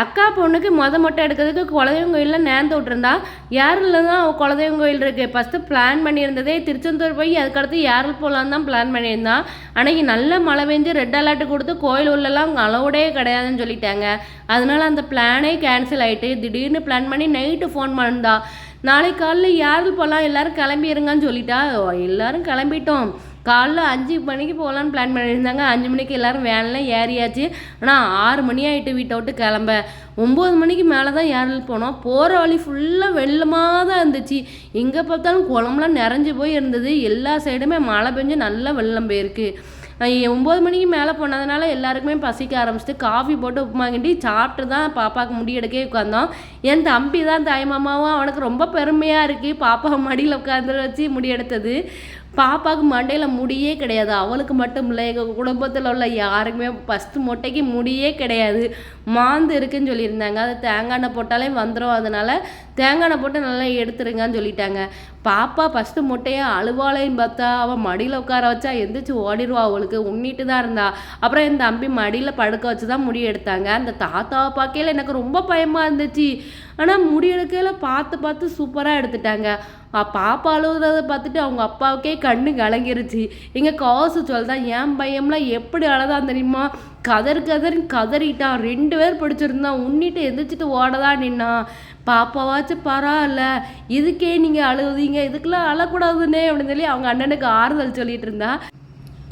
அக்கா பொண்ணுக்கு மொத மொட்டை எடுக்கிறதுக்கு குலதெய்வம் கோயிலில் நேர்ந்து விட்டுருந்தா ஏரில் தான் அவள் குலதெய்வம் கோயில் இருக்குது ஃபஸ்ட்டு பிளான் பண்ணியிருந்ததே திருச்செந்தூர் போய் அதுக்கடுத்து ஏரல் போகலான்னு தான் பிளான் பண்ணியிருந்தான் அன்னைக்கு நல்ல மழை பெஞ்சு ரெட் அலர்ட் கொடுத்து கோயில் உள்ளலாம் அளவுடே கிடையாதுன்னு சொல்லிட்டாங்க. அதனால அந்த பிளானே கேன்சல் ஆகிட்டு திடீர்னு பிளான் பண்ணி நைட்டு ஃபோன் பண்ணிருந்தா நாளைக்கு காலையில் யாரில் போகலாம் எல்லோரும் கிளம்பிடுங்கன்னு சொல்லிட்டா. எல்லோரும் கிளம்பிட்டோம். காலைல அஞ்சு மணிக்கு போகலான்னு பிளான் பண்ணியிருந்தாங்க. அஞ்சு மணிக்கு எல்லோரும் வேனில் ஏறியாச்சு. ஆனால் ஆறு மணி ஆகிட்டு வீட்டை விட்டு கிளம்ப. ஒம்பது மணிக்கு மேலே தான் ஏறல் போனோம். போகிற வழி ஃபுல்லாக வெள்ளமாக தான் இருந்துச்சு. எங்கே பார்த்தாலும் குளம்லாம் நிறைஞ்சு போய் இருந்தது. எல்லா சைடுமே மழை பெஞ்சு நல்லா வெள்ளம் போயிருக்கு ஒம்பது மணிக்கு மேலே போனதுனால எல்லாருக்குமே பசிக்க ஆரம்பிச்சிட்டு காஃபி போட்டு உப்புமா கிண்டி சாப்பிட்டு தான் பாப்பாவுக்கு முடி எடுக்கவே உட்காந்தோம் என் தம்பி தான் தாய் மாமாவும் அவனுக்கு ரொம்ப பெருமையாக இருக்குது பாப்பா மடியில் உட்காந்து வச்சு முடியெடுத்தது பாப்பாவுக்கு மண்டையில் முடியே கிடையாது. அவளுக்கு மட்டும் இல்லை எங்கள் குடும்பத்தில் உள்ள யாருக்குமே ஃபஸ்ட்டு மொட்டைக்கு முடியே கிடையாது. மாந்து இருக்குன்னு சொல்லியிருந்தாங்க. அது தேங்காய் எண்ணெய் போட்டாலே வந்துடும் அதனால் தேங்காய் எண்ணெய் போட்டு நல்லா எடுத்துருங்கன்னு சொல்லிட்டாங்க. பாப்பா ஃபஸ்ட்டு மொட்டையை அழுவாளேன்னு பார்த்தா அவள் மடியில் உட்கார வச்சா எந்திரிச்சு ஓடிடுவா அவளுக்கு. உண்ணிட்டு தான் இருந்தா. அப்புறம் என் தம்பி மடியில் படுக்க வச்சு தான் முடி எடுத்தாங்க. அந்த தாத்தாவை பார்க்கையில எனக்கு ரொம்ப பயமாக இருந்துச்சு. ஆனால் முடி எடுக்கையில் பார்த்து பார்த்து சூப்பராக எடுத்துட்டாங்க. பாப்பா அழுகுறத பார்த்துட்டு அவங்க அப்பாவுக்கே கண்ணு கலங்கிருச்சு. எங்கள் காசு சொல்லுதான் என் பையம்லாம் எப்படி அழதான் தெரியுமா? கதர் கதறின்னு கதறிட்டான். ரெண்டு பேர் பிடிச்சிருந்தான் உன்னிட்டு எந்திரிச்சிட்டு ஓடதான் நின்னான் பாப்பாவாச்சும் பரவாயில்ல. இதுக்கே நீங்கள் அழுகுதீங்க இதுக்கெல்லாம் அழக்கூடாதுன்னே அப்படின்னு சொல்லி அவங்க அண்ணனுக்கு ஆறுதல் சொல்லிட்டு இருந்தா.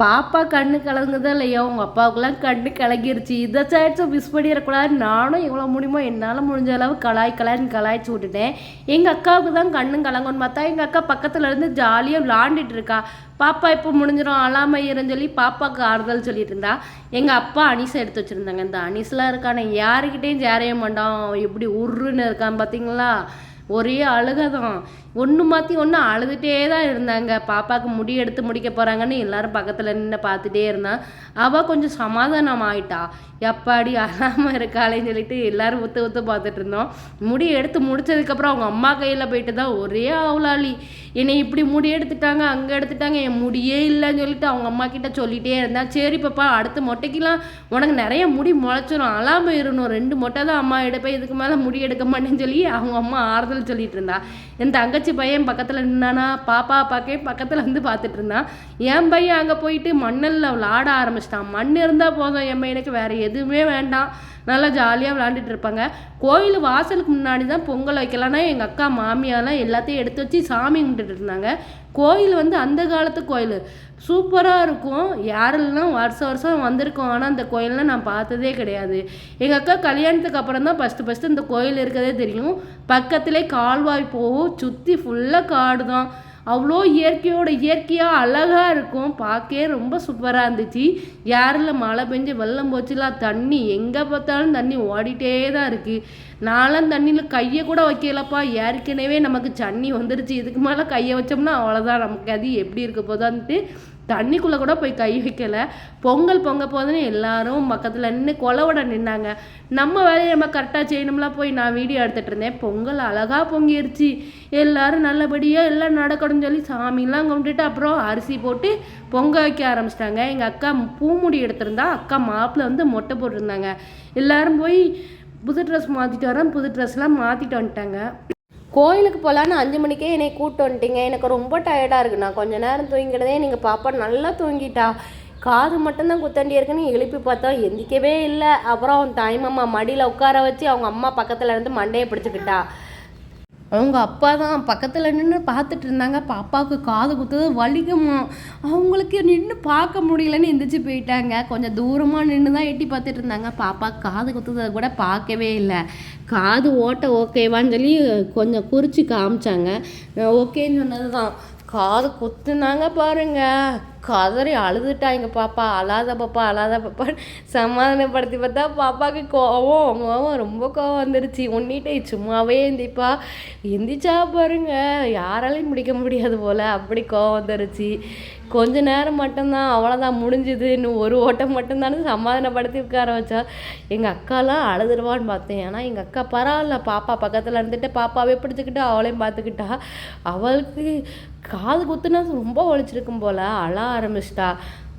பாப்பா கண்ணு கலங்குதோ இல்லையோ? உங்கள் அப்பாவுக்குலாம் கண்ணு கலங்கிருச்சு. இதை சாய்ஸும் மிஸ் பண்ணிடக்கூடாது நானும் எவ்வளோ முடியுமோ என்னால் முடிஞ்ச அளவு கலாய் கலாய்னு கலாய்ச்சி விட்டுட்டேன். எங்கள் அக்காவுக்கு தான் கண்ணும் கலங்கன்னு பார்த்தா எங்கள் அக்கா பக்கத்தில் இருந்து ஜாலியாக விளாண்டுட்டு இருக்கா. பாப்பா இப்போ முடிஞ்சிடும் அழாம சொல்லி பாப்பாவுக்கு ஆறுதல் சொல்லிட்டு இருந்தா. எங்கள் அப்பா அனிசை எடுத்து வச்சுருந்தாங்க. இந்த அனிஸ்லாம் இருக்கானே யாருக்கிட்டேயும் சேரைய மாட்டான். எப்படி உருன்னு இருக்கான் பார்த்தீங்களா ஒரே அழுகை தான் ஒன்று மாற்றி ஒன்று அழுதுகிட்டே தான் இருந்தாங்க. பாப்பாவுக்கு முடி எடுத்து முடிக்க போகிறாங்கன்னு எல்லாரும் பக்கத்தில் நின்று பார்த்துட்டே இருந்தான். அவள் கொஞ்சம் சமாதானம் ஆயிட்டா. எப்பாடி அழாமல் இருக்காளேன்னு சொல்லிட்டு எல்லாரும் ஒத்து ஒத்து பார்த்துட்டு இருந்தோம். முடி எடுத்து முடிச்சதுக்கப்புறம் அவங்க அம்மா கையில் போயிட்டு தான் ஒரே அவளாளி என்னை இப்படி முடி எடுத்துட்டாங்க அங்கே எடுத்துட்டாங்க என் முடியே இல்லைன்னு சொல்லிட்டு அவங்க அம்மா கிட்ட சொல்லிகிட்டே இருந்தேன் சரி பாப்பா அடுத்த மொட்டைக்கெலாம் உனக்கு நிறைய முடி முளைச்சிரும் அழாமல் இருணும் ரெண்டு மொட்டை தான் அம்மா எடுப்பேன் இதுக்கு மேலே முடி எடுக்க மாட்டேன்னு சொல்லி அவங்க அம்மா ஆறுதல் சொல்லிட்டு இருந்தா. என் தங்கச்சி பையன் பக்கத்தில் நின்னானா பாப்பா பார்க்க பக்கத்தில் வந்து பார்த்துட்டு இருந்தான் என் பையன் அங்கே போயிட்டு மண்ணில் விளாட ஆரம்பிச்சிட்டான். மண் இருந்தால் போதும் என் பையனுக்கு வேறு எதுவுமே வேண்டாம். நல்லா ஜாலியாக விளாண்டுட்டு இருப்பாங்க. கோயில் வாசலுக்கு முன்னாடி தான் பொங்கல் வைக்கலான்னா எங்கள் அக்கா மாமியாரெலாம் எல்லாத்தையும் எடுத்து வச்சு சாமி கும்பிட்டுட்டு இருந்தாங்க. கோயில் வந்து அந்த காலத்து கோயில். சூப்பராக இருக்கும். யாரெல்லாம் வருஷம் வருஷம் வந்திருக்கோம். ஆனால் அந்த கோயிலெலாம் நான் பார்த்ததே கிடையாது. எங்கள் அக்கா கல்யாணத்துக்கு அப்புறம் தான் ஃபஸ்ட்டு ஃபஸ்ட்டு இந்த கோயில் இருக்கிறதே தெரியும். பக்கத்துலேயே கால்வாய் போகும். சுற்றி ஃபுல்லாக காடு தான் அவ்வளோ இயற்கையோட இயற்கையாக அழகாக இருக்கும். பார்க்கவே ரொம்ப சூப்பராக இருந்துச்சு. யாரில் மழை பெஞ்சு வெள்ளம் போச்சுலாம் தண்ணி எங்கே பார்த்தாலும் தண்ணி ஓடிட்டே தான் இருக்குது நானும் தண்ணியில் கையை கூட வைக்கலப்பா. ஏற்கனவே நமக்கு தண்ணி வந்துடுச்சு இதுக்கு மேலே கையை வச்சோம்னா அவ்வளோதான் நமக்கு அது எப்படி இருக்க போதான்ட்டு தண்ணிக்குள்ளே கூட போய் கை வைக்கலை. பொங்கல் பொங்க போதுன்னு எல்லாரும் பக்கத்தில் நின்று கொலவோட நின்னாங்க. நம்ம வேலையை நம்ம கரெக்டாக செய்யணும்லாம் போய் நான் வீடியோ எடுத்துகிட்டு இருந்தேன். பொங்கல் அழகாக பொங்கிருச்சு. எல்லாரும் நல்லபடியாக எல்லாம் நடக்கணும்னு சொல்லி சாமிலாம் கும்பிட்டுட்டு அப்புறம் அரிசி போட்டு பொங்க வைக்க ஆரம்பிச்சிட்டாங்க. எங்கள் அக்கா பூமுடி எடுத்திருந்தா அக்கா மாப்பிள்ள வந்து மொட்டை போட்டிருந்தாங்க. எல்லாரும் போய் புது ட்ரெஸ் மாற்றிட்டு வரேன் புது ட்ரெஸ்லாம் மாற்றிட்டு வந்துட்டாங்க. கோயிலுக்கு போகலான்னு அஞ்சு மணிக்கே என்னை கூப்பிட்டு வந்துட்டீங்க. எனக்கு ரொம்ப டயர்டாக இருக்குது நான் கொஞ்சம் நேரம் தூங்கிக்கிட்டதே நீங்கள் பாப்பா நல்லா தூங்கிட்டா. காது மட்டும்தான் குத்தண்டி இருக்குன்னு எழுப்பி பார்த்தா எந்திக்கவே இல்லை. அப்புறம் அவன் தாய்மாமா மடியில் உட்கார வச்சு அவங்க அம்மா பக்கத்தில் இருந்து மண்டையை பிடிச்சிக்கிட்டா. அவங்க அப்பா தான் பக்கத்தில் நின்று பார்த்துட்டு இருந்தாங்க. பாப்பாவுக்கு காது குத்துறது வலிக்குமா? அவங்களுக்கு நின்று பார்க்க முடியலன்னு எந்திரிச்சு போயிட்டாங்க. கொஞ்சம் தூரமாக நின்று தான் எட்டி பார்த்துட்டு இருந்தாங்க. பாப்பா காது குத்துதை கூட பார்க்கவே இல்லை. காது ஓட்ட ஓகேவான்னு சொல்லி கொஞ்சம் குறித்து காமிச்சாங்க. ஓகேன்னு சொன்னது தான் காது குத்துனாங்க பாருங்க. கதறி அழுதுட்டாங்க பாப்பா. அழாத பாப்பா அழாத பாப்பா. சமாதானப்படுத்தி பார்த்தா பாப்பாவுக்கு கோவம் கோவம் ரொம்ப கோவம் வந்துருச்சு. உன்னிட்டே சும்மாவே எந்திப்பா. எந்திரிச்சா பாருங்க. யாராலையும் முடிக்க முடியாது போல். அப்படி கோவம் வந்துருச்சு. கொஞ்ச நேரம் மட்டும்தான் அவ்வளோதான் முடிஞ்சுது இன்னும் ஒரு ஓட்டம் மட்டும்தானே சமாதானப்படுத்தி உட்கார வச்சா எங்கள் அக்காலாம் அழுதுருவான்னு பார்த்தேன். ஏன்னா எங்கள் அக்கா பரவாயில்ல பாப்பா பக்கத்தில் இருந்துட்டு பாப்பாவே பிடிச்சிக்கிட்டு அவளையும் பார்த்துக்கிட்டா. அவளுக்கு காது குத்துனா ரொம்ப ஒழிச்சிருக்கும் போல் அழ ஆரம்பிச்சிட்டா.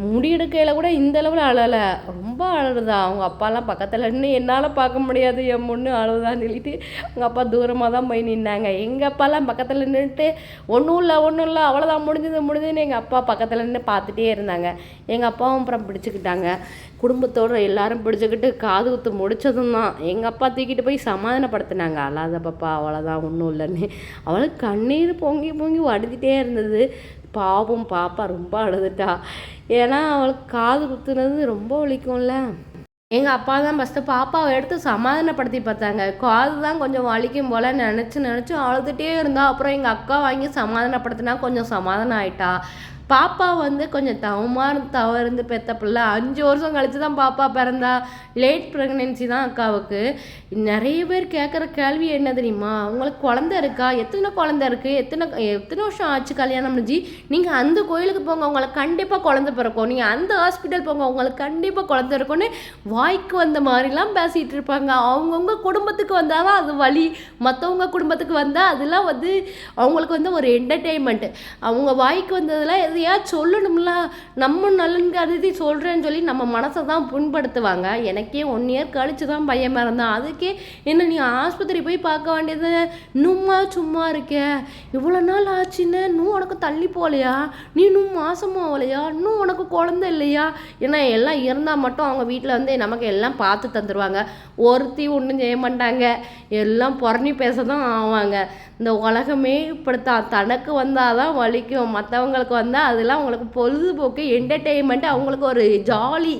முடி எடுக்கையில் கூட இந்த அளவில் அழலை. ரொம்ப அழுறதா அவங்க அப்பாலாம் பக்கத்தில் நின்று என்னால் பார்க்க முடியாது. என் பொண்ணு அழுதான்னு சொல்லிட்டு அவங்க அப்பா தூரமாக தான் போய் நின்னாங்க. எங்கள் அப்பாலாம் பக்கத்தில் நின்றுட்டு ஒன்றும் இல்லை ஒன்றும் இல்லை அவ்வளோதான் முடிஞ்சது முடிஞ்சுன்னு எங்கள் அப்பா பக்கத்தில் நின்று பார்த்துட்டே இருந்தாங்க. எங்கள் அப்பாவும் அப்புறம் பிடிச்சிக்கிட்டாங்க. குடும்பத்தோடு எல்லாரும் பிடிச்சிக்கிட்டு காது குத்து முடிச்சதும் தான். எங்கள் அப்பா தூக்கிட்டு போய் சமாதானப்படுத்தினாங்க. அழாத பாப்பா அவ்வளோதான் ஒன்றும் இல்லைன்னு. அவளுக்கு கண்ணீர் பொங்கி பொங்கி வடிஞ்சிட்டே இருந்தது. பாவம் பாப்பா ரொம்ப அழுதுட்டா. ஏன்னா அவளுக்கு காது குத்துனது ரொம்ப வலிக்கும்ல. எங்கள் அப்பா தான் ஃபஸ்ட்டு பாப்பாவை எடுத்து சமாதானப்படுத்தி பார்த்தாங்க. காது தான் கொஞ்சம் வலிக்கும் போல் நினச்சி நினச்சி அழுதுகிட்டே இருந்தா அப்புறம் எங்கள் அக்கா வாங்கி சமாதானப்படுத்தினா கொஞ்சம் சமாதானம் ஆயிட்டா. பாப்பா வந்து கொஞ்சம் தவமாக தவறுந்து பெத்த பிள்ளை அஞ்சு வருஷம் கழித்து தான் பாப்பா பிறந்தா லேட் ப்ரெக்னென்சி தான் அக்காவுக்கு. நிறைய பேர் கேட்குற கேள்வி என்ன தெரியுமா? அவங்களுக்கு குழந்த இருக்கா? எத்தனை குழந்த இருக்குது எத்தனை எத்தனை வருஷம் ஆச்சு கல்யாணம் முடிஞ்சு? நீங்கள் அந்த கோயிலுக்கு போங்க உங்களுக்கு கண்டிப்பாக குழந்த பிறக்கும். நீங்கள் அந்த ஹாஸ்பிட்டல் போங்க உங்களுக்கு கண்டிப்பாக குழந்த இருக்கும்னு வாய்க்கு வந்த மாதிரிலாம் பேசிகிட்டு இருப்பாங்க. அவங்கவுங்க குடும்பத்துக்கு வந்தால் தான் அது வழி மற்றவங்க குடும்பத்துக்கு வந்தால் அதெல்லாம் வந்து அவங்களுக்கு வந்து ஒரு என்டர்டெயின்மெண்ட்டு அவங்க வாய்க்கு வந்ததெல்லாம் எது எதையா சொல்லணும்ல? நம்ம நலன் கருதி சொல்கிறேன்னு சொல்லி நம்ம மனசை தான் புண்படுத்துவாங்க. எனக்கே ஒன் இயர் கழிச்சு தான் பையன் பிறந்தான். அதுக்கே என்ன நீ ஆஸ்பத்திரி போய் பார்க்க வேண்டியது நும்மா சும்மா இருக்க. இவ்வளோ நாள் ஆச்சுன்னு இன்னும் உனக்கு தள்ளி போகலையா? நீ இன்னும் மாசமும் ஆகலையா? இன்னும் உனக்கு குழந்தை இல்லையா? ஏன்னா எல்லாம் இருந்தால் மட்டும் அவங்க வீட்டில் வந்து நமக்கு எல்லாம் பார்த்து தந்துடுவாங்க ஒருத்தி ஒன்றும் செய்ய மாட்டாங்க. எல்லாம் புறணி பேச தான் ஆவாங்க. இந்த உலகமே இப்படித்தான். தனக்கு வந்தால் தான் வலிக்கும். மற்றவங்களுக்கு வந்தால் அதெல்லாம் அவங்களுக்கு பொழுதுபோக்கு என்டர்டெயின்மெண்ட்டு அவங்களுக்கு ஒரு ஜாலி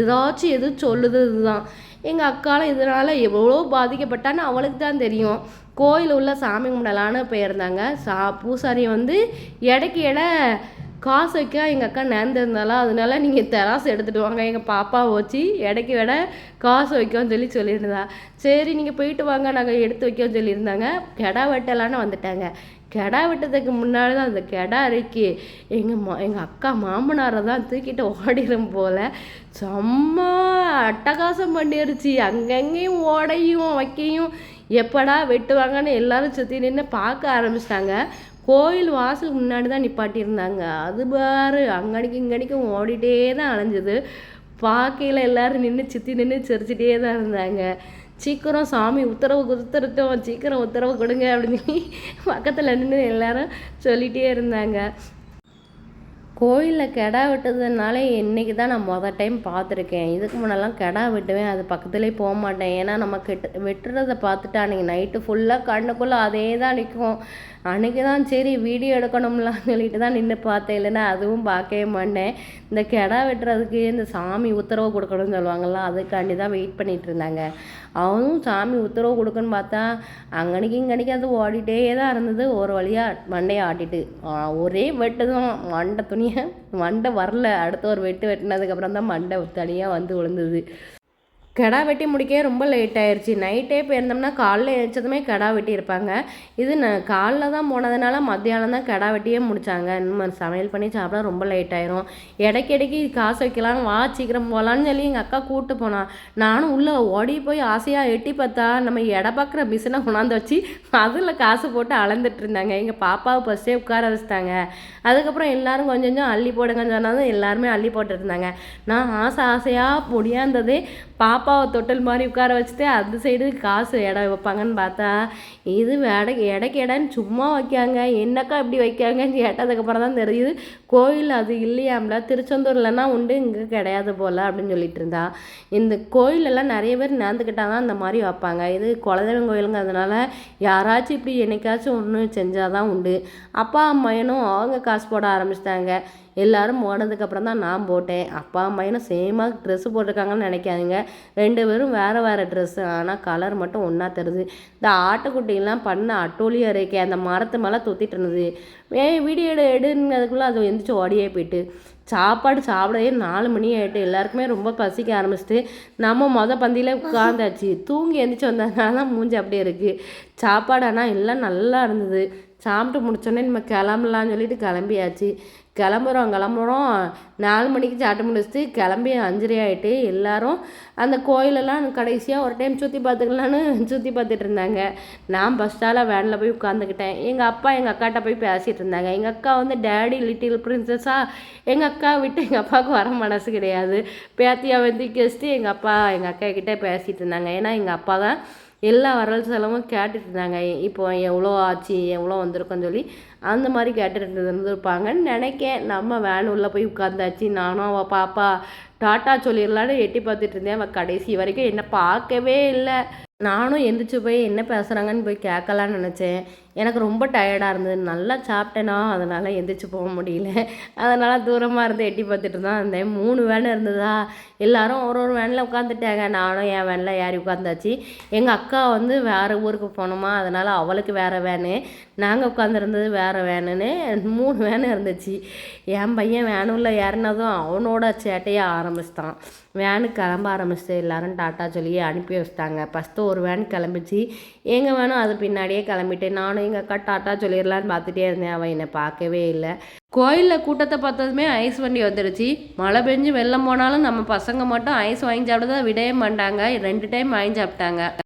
ஏதாச்சும் எதுவும் சொல்லுது இதுதான் எங்கள் அக்காலாம் இதனால் எவ்வளோ பாதிக்கப்பட்டான்னு அவளுக்கு தான் தெரியும். கோயில் உள்ள சாமி கும்பிடலான்னு போயிருந்தாங்க. சா பூசாரி வந்து இடைக்கு எடை காசு வைக்க எங்கள் அக்கா நேர்ந்திருந்தாலும் அதனால நீங்கள் தெராசு எடுத்துகிட்டு வாங்க. எங்கள் பாப்பாவை வச்சு இடைக்கு விட காசு வைக்கோன்னு சொல்லி சொல்லியிருந்தா. சரி நீங்கள் போயிட்டு வாங்க. நாங்கள் எடுத்து வைக்கோன்னு சொல்லியிருந்தாங்க. கெடா வெட்டலான்னு வந்துட்டாங்க. கெடா வெட்டதுக்கு முன்னாடி தான் அந்த கெடா இருக்கு. எங்கள் மா எங்கள் அக்கா மாமனாரை தான் தூக்கிட்டு ஓடிடும் போல். செம்ம அட்டகாசம் பண்ணிருச்சு. அங்கங்கேயும் ஓடையும் வைக்கையும். எப்படா வெட்டுவாங்கன்னு எல்லாரும் சுற்றி நின்று பார்க்க ஆரம்பிச்சிட்டாங்க. கோயில் வாசலுக்கு முன்னாடி தான் நிப்பாட்டியிருந்தாங்க. அது பாரு அங்கடிக்கு இங்கடிக்கும் ஓடிட்டே தான் அலைஞ்சது. பார்க்கையில் எல்லாரும் நின்று சித்தி நின்று சிரிச்சிட்டே தான் இருந்தாங்க. சீக்கிரம் சாமி உத்தரவு கொடுத்துருட்டோம் சீக்கிரம் உத்தரவு கொடுங்க அப்படின்னு பக்கத்தில் நின்று எல்லாரும் சொல்லிகிட்டே இருந்தாங்க. கோயிலில் கெடா வெட்டுறதுனால இன்றைக்கி தான் நான் மொதல் டைம் பார்த்துருக்கேன். இதுக்கு முன்னெல்லாம் கெடா வெட்டுவேன். அது பக்கத்துலேயே போக மாட்டேன். ஏன்னா நம்ம கெட்டு வெட்டுறதை பார்த்துட்டு அன்றைக்கி நைட்டு ஃபுல்லாக கண்ணுக்குள்ளே அதே தான் நிற்கும் அன்றைக்கி தான் சரி வீடியோ எடுக்கணும்லான்னு சொல்லிட்டு தான் நின்று பார்த்தேன். இல்லைன்னா அதுவும் பார்க்கவே மாட்டேன். இந்த கிடா வெட்டுறதுக்கு இந்த சாமி உத்தரவு கொடுக்கணும்னு சொல்லுவாங்கள்ல அதுக்காண்டி தான் வெயிட் பண்ணிகிட்டு இருந்தாங்க. அவனும் சாமி உத்தரவு கொடுக்குன்னு பார்த்தா அங்கனைக்கு இங்கனைக்கு அது ஓடிட்டே தான் இருந்தது. ஒரு வழியாக மண்டையை ஆட்டிட்டு. ஒரே வெட்டு தான் மண்டை துணியை மண்டை வரல. அடுத்த ஒரு வெட்டு வெட்டினதுக்கப்புறம் தான் மண்டை தனியாக வந்து விழுந்தது. கிடா வெட்டி முடிக்கவே ரொம்ப லேட் ஆயிடுச்சு நைட்டே போயிருந்தோம்னா காலைல எழுந்ததுமே கிடா வெட்டி இருப்பாங்க. இது நான் காலைல தான் போனதுனால மத்தியானம் தான் கிடா வெட்டியே முடித்தாங்க இன்னும் சமையல் பண்ணி சாப்பிட ரொம்ப லேட் ஆயிரும். இடைக்கிடைக்கு காசு வைக்கலாம் வா சீக்கிரம் போகலான்னு சொல்லி எங்கள் அக்கா கூப்பிட்டு போனான் நானும் உள்ளே ஓடி போய் ஆசையாக எட்டி பார்த்தா நம்ம எடை பார்க்குற மிஷினை கொண்டாந்து வச்சு அதில் காசு போட்டு அளந்துட்டு இருந்தாங்க. எங்கள் பாப்பாவை ஃபஸ்ட்டே உட்கார வச்சுட்டாங்க. அதுக்கப்புறம் எல்லாரும் கொஞ்சம் கொஞ்சம் அள்ளி போடுங்கன்னு சொன்னாலும் எல்லாருமே அள்ளி போட்டுருந்தாங்க நான் ஆசை ஆசையாக முடியாந்ததே பாப்பாவை தொட்டல் மாதிரி உட்கார வச்சுட்டு அந்த சைடு காசு இடம் வைப்பாங்கன்னு பார்த்தா இது எடை எடைக்கு இடன்னு சும்மா வைக்காங்க. என்னக்கா இப்படி வைக்காங்கன்னு கேட்டதுக்கப்புறம் தான் தெரியுது கோயில் அது இல்லையாம்ல திருச்செந்தூர்லன்னா உண்டு இங்கே கிடையாது போல் அப்படின்னு சொல்லிட்டு இருந்தா. இந்த கோயிலெல்லாம் நிறைய பேர் நேர்ந்துக்கிட்டால் தான் இந்த மாதிரி வைப்பாங்க. இது குலதெய்வம் கோயிலுங்கிறதுனால யாராச்சும் இப்படி என்னைக்காச்சும் ஒன்று செஞ்சால் தான் உண்டு. அப்பா அம்மையனும் அவங்க காசு போட ஆரம்பிச்சிட்டாங்க. எல்லோரும் போனதுக்கப்புறம் தான் நான் போட்டேன். அப்பா அம்மையனும் சேமாக ட்ரெஸ்ஸு போட்டிருக்காங்கன்னு நினைக்காதீங்க. ரெண்டு பேரும் வேறு வேறு ட்ரெஸ்ஸு ஆனால் கலர் மட்டும் ஒன்றா தருது இந்த ஆட்டுக்குட்டிலாம் பண்ண அட்டோலியாக இருக்கே அந்த மரத்து மேலே தொத்திட்டு இருந்தது. ஏ வீடியோ எடு எடுங்கிறதுக்குள்ளே அது எந்திரிச்சு ஓடியே போயிட்டு. சாப்பாடு சாப்பிடவே நாலு மணி ஆகிட்டு எல்லாருக்குமே ரொம்ப பசிக்க ஆரம்பிச்சிட்டு நம்ம மொதல் பந்தியில் உட்காந்தாச்சு தூங்கி எந்திரிச்சு வந்ததுனால தான் மூஞ்சி அப்படியே இருக்குது சாப்பாடு ஆனால் எல்லாம் நல்லா இருந்தது. சாப்பிட்டு முடிச்சோடனே நம்ம கிளம்பலான்னு சொல்லிட்டு கிளம்பியாச்சு. கிளம்புறோம் கிளம்புறோம். நாலு மணிக்கு சாப்பிட்டு முடிச்சுட்டு கிளம்பி அஞ்சரை ஆகிட்டு எல்லாரும் அந்த கோயிலெல்லாம் கடைசியாக ஒரு டைம் சுற்றி பார்த்துக்கலான்னு சுற்றி பார்த்துட்டு இருந்தாங்க. நான் பஸ்ஸால் வேனில் போய் உட்காந்துக்கிட்டேன் எங்கள் அப்பா எங்கள் அக்காட்ட போய் பேசிகிட்டு இருந்தாங்க. எங்கள் அக்கா வந்து டேடி லிட்டில் பிரின்சஸாக எங்கள் அக்கா விட்டு எங்கள் அப்பாவுக்கு வர மனசு கிடையாது. பேத்தியாக வந்து கெஸ்ட்டு எங்கள் அப்பா எங்கள் அக்கா கிட்டே பேசிகிட்டு இருந்தாங்க. ஏன்னா எங்கள் அப்பா தான் எல்லா வரல் செலவும் கேட்டுட்டு இருந்தாங்க இப்போ எவ்வளோ ஆச்சு எவ்வளோ வந்திருக்கோன்னு சொல்லி அந்த மாதிரி கேட்டுட்டு இருந்திருப்பாங்கன்னு நினைக்கேன். நம்ம வேன் உள்ளே போய் உட்காந்தாச்சு நானும் அவள் பாப்பா டாட்டா சொல்லிடலான்னு எட்டி பார்த்துட்டு இருந்தேன். அவள் கடைசி வரைக்கும் என்னை பார்க்கவே இல்லை. நானும் எந்திரிச்சு போய் என்ன பேசுகிறாங்கன்னு போய் கேட்கலான்னு நினச்சேன். எனக்கு ரொம்ப டயர்டாக இருந்தது. நல்லா சாப்பிட்டேனா அதனால் எந்திரிச்சு போக முடியல. அதனால் தூரமாக இருந்து எட்டி பார்த்துட்டு தான் இருந்தேன். மூணு வேன் இருந்ததா? எல்லாரும் ஒரு ஒரு வேனில் உட்காந்துட்டாங்க நானும் என் வேனில் ஏறி உட்காந்தாச்சு எங்கள் அக்கா வந்து வேறு ஊருக்கு போனோமா அதனால் அவளுக்கு வேறு வேனு நாங்கள் உட்காந்துருந்தது வேறு வேனுன்னு மூணு வேனு இருந்துச்சு. என் பையன் வேனுள்ள ஏறினதும் அவனோட சேட்டையை ஆரம்பிச்சிட்டான். வேனு கிளம்ப ஆரம்பிச்சு எல்லாரும் டாட்டா சொல்லி அனுப்பி வச்சிட்டாங்க. ஃபஸ்ட்டு ஒரு வேன் கிளம்பிச்சு எங்கள் வேணும் அது பின்னாடியே கிளம்பிட்டு நானும் எங்கள் அக்கா டாட்டா சொல்லிடலான்னு பார்த்துட்டே இருந்தேன். அவன் என்னை பார்க்கவே இல்லை. கோயிலில் கூட்டத்தை பார்த்ததுமே ஐஸ் வண்டி வந்துடுச்சு மழை பெஞ்சு வெள்ளம் போனாலும் நம்ம பசங்க மட்டும் ஐஸ் வாங்கி சாப்பிட்டதை விடவே மாட்டாங்க. ரெண்டு டைம் வாங்கி சாப்பிட்டாங்க.